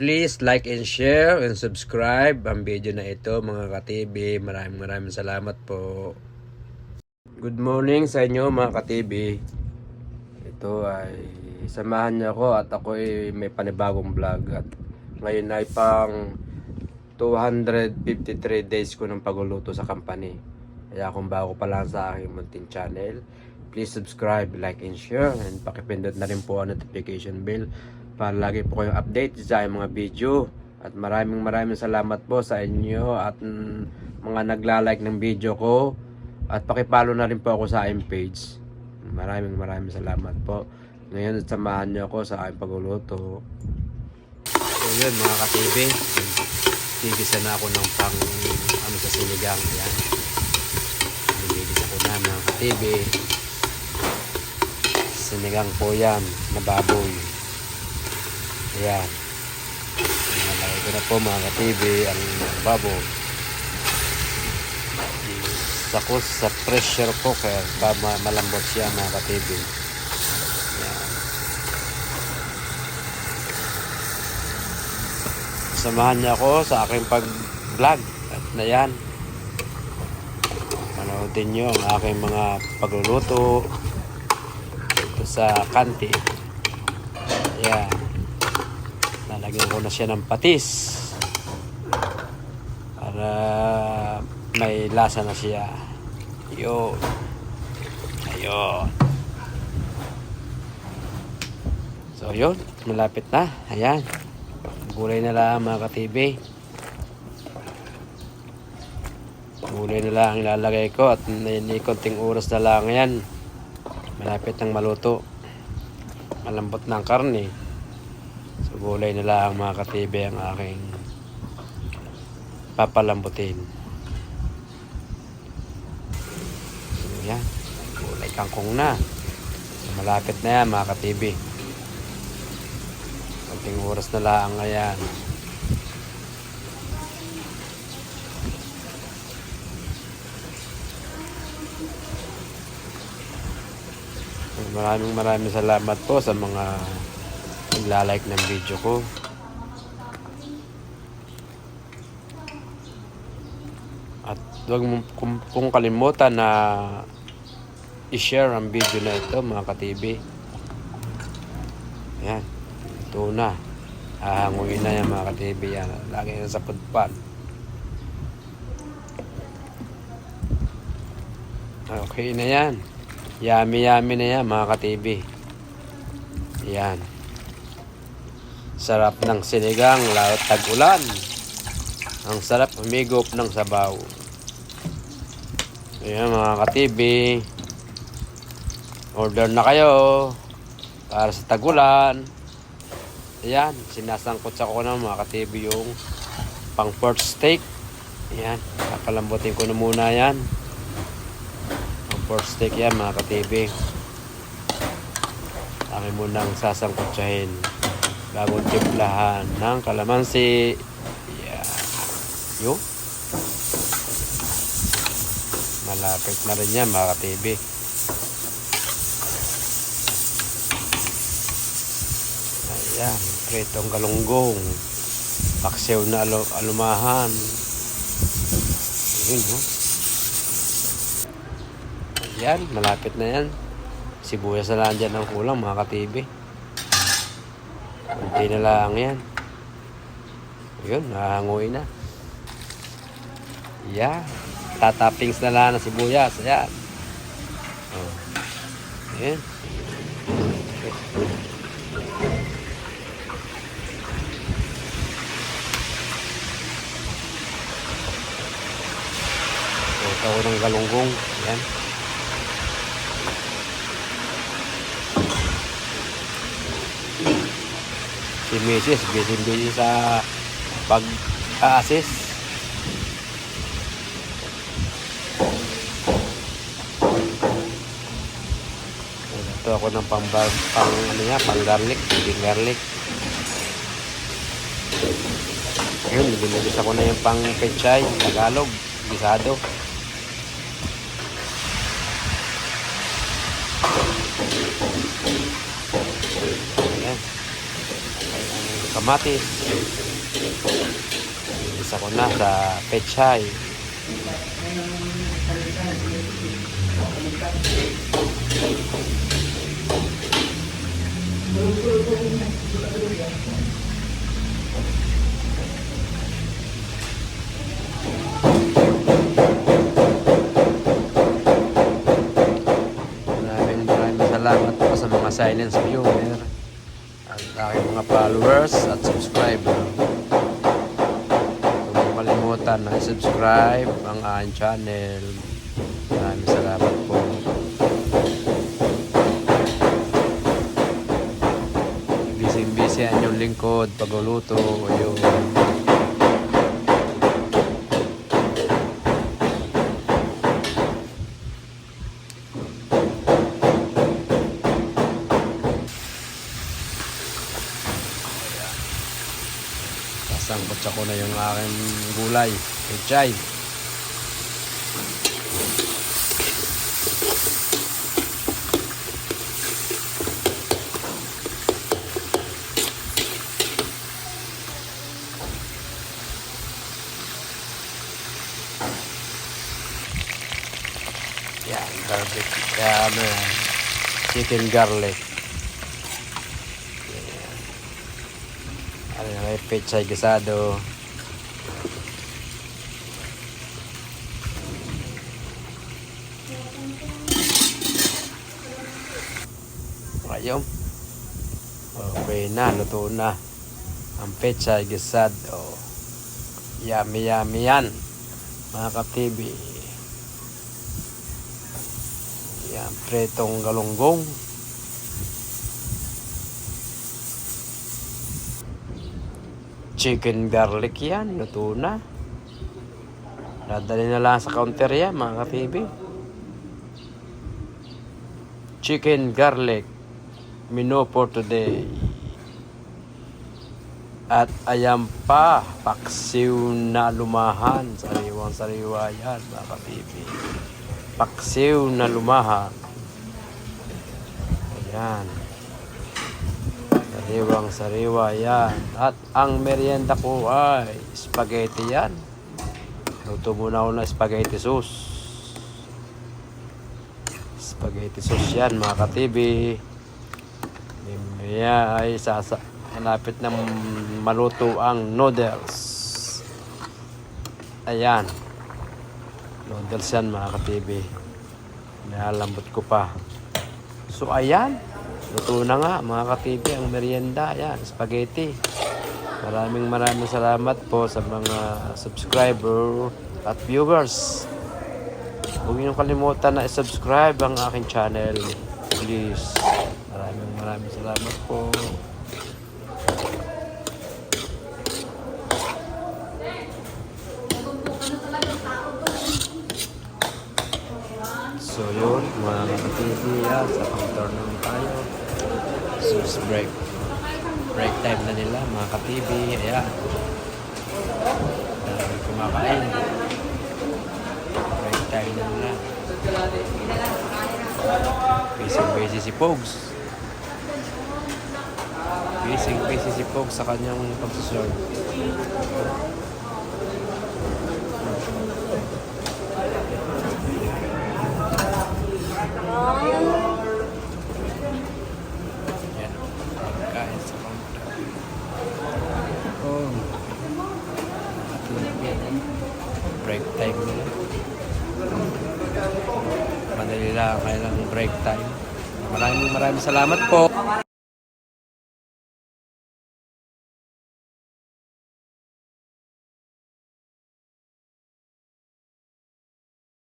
please like and share and subscribe ang video na ito mga ka-TV. Maraming maraming salamat po. Good morning sa inyo mga ka-TV. Ito ay samahan niyo ako at ako ay may panibagong vlog at ngayon ay pang 253 days ko ng pagluluto sa company. Kaya kung bago pa lang sa aking munting channel, please subscribe, like, and share and pakipindot na rin po ang notification bell para lagi po kayong update sa mga video. At maraming maraming salamat po sa inyo at mga nagla-like ng video ko at pakipalo na rin po ako sa aking page. Maraming maraming salamat po. Ngayon, samahan niyo ako sa aking pagluluto. So yun mga ka-TV, tigisa na ako ng pang ano sa sinigang. Yan. Nilibis ako na mga ka-TV. Sinigang po yan, na. Ayan. Nalagay ko na po mga ka-TV ang baboy. Sakos sa pressure cooker para ma- malambot siya mga ka-TV. Ayan. Samahan niya ako sa aking pag-vlog. At na yan. Panoodin niyo ang aking mga pagluluto dito sa kanti. Ayan. Lalagyan ko na siya ng patis. Para may lasa na siya. Yun. Ayun. So yun, malapit na. Ayan. Gulay na lang mga ka-TV. Gulay na lang ilalagay ko at may konting oras na lang yan. Malapit ng maluto. Malambot na ang karne. So gulay na lang mga ka-TV ang aking papalambutin. So yan. Gulay kangkong na. So, malapit na yan mga ka-TV. Konting oras na lang ayan. Maraming maraming salamat po sa mga nagla-like ng video ko. At huwag mo kung, kung kalimutan na i-share ang video na ito mga ka-TV. Yan. Ito na. Hahanguin na yan mga ka-TV yan. Lagi yan sa pudpan. Okay na yan. Yummy yummy na yan mga ka-TV. Yan. Sarap ng sinigang lahat tag-ulan. Ang sarap humigop ng sabaw. Ayan mga ka-TV. Order na kayo para sa tagulan. Ayan, sinasangkot sa ko na mga ka-TV yung pang pork steak. Ayan, papalambutin ko na muna yan. Pang pork steak yan mga ka-TV. Akin munang sasangkotsahin bagong timplahan ng kalamansi. Ayan. Yung malapit na rin yan mga ka-TV. Ayan, pritong galunggong. Paksiw na alu alumahan. Yun, no? Ayan, malapit na yan. Sibuyas na lang dyan ang kulang, mga ka-TV. Kunti na lang yan. Yun, nahanguin na. Yan. Tatappings na lang ng sibuyas. Ayan. Oh. Ayan. Ko ng galunggong. Yan. Si Mrs. busy-busy sa pag-assist. Ito ako ng pang, pang ano niya, pang garlic, hindi garlic. Ayun, binibis ako na yung pang pechay, Tagalog, gisado. Kamatis. Isa ko na sa pechay. Maraming maraming salamat po sa mga silence viewer at aking mga followers at subscriber. Huwag kalimutan na subscribe ang aking channel. Maraming salamat po. Busy-busy ang inyong lingkod, pagluluto, yun. Sasangkot ko na yung aking gulay, pechay. Yan, garlic. Yan, chicken garlic. Yan. Ano na, may pechay gisado. Ayun. Okay na, luto na. Ang pechay gisado. Yummy, yummy yan. Mga ka-TV. Yan, pretong galunggong. Chicken garlic yan, luto na. Dadali na lang sa counter yan, mga ka-TV. Chicken garlic menu for today. At ayan pa, paksiw na lumahan. Sariwang sariwa yan, mga ka-TV. Paksiw na lumahan. Ayan. Sariwang sariwa yan. At ang merienda ko ay spaghetti yan. Luto muna ako ng spaghetti sauce. Spaghetti sauce yan mga ka-TV. Ay sasa hanapit ng maluto ang noodles. Ayan. Noodles yan mga ka-TV. Nalalambot ko pa. So ayan. Luto na nga mga ka-TV ang merienda. Ayan, spaghetti. Maraming maraming salamat po sa mga subscriber at viewers. Huwag niyong kalimutan na i-subscribe ang aking channel. Please. Maraming maraming salamat po. So yun, mga ka-TV, yan, sa naman tayo. So, it's break. Break time na nila, mga ka-TV. Ayan. Dami kumakain. Break time na nila. Busy-busy si Pogs. Busy-busy si Pogs sa kanyang pagsuserve. Yan. Pagkain sa counter. Oh. Break time nila. Madali lang kailang break time. Maraming maraming salamat po.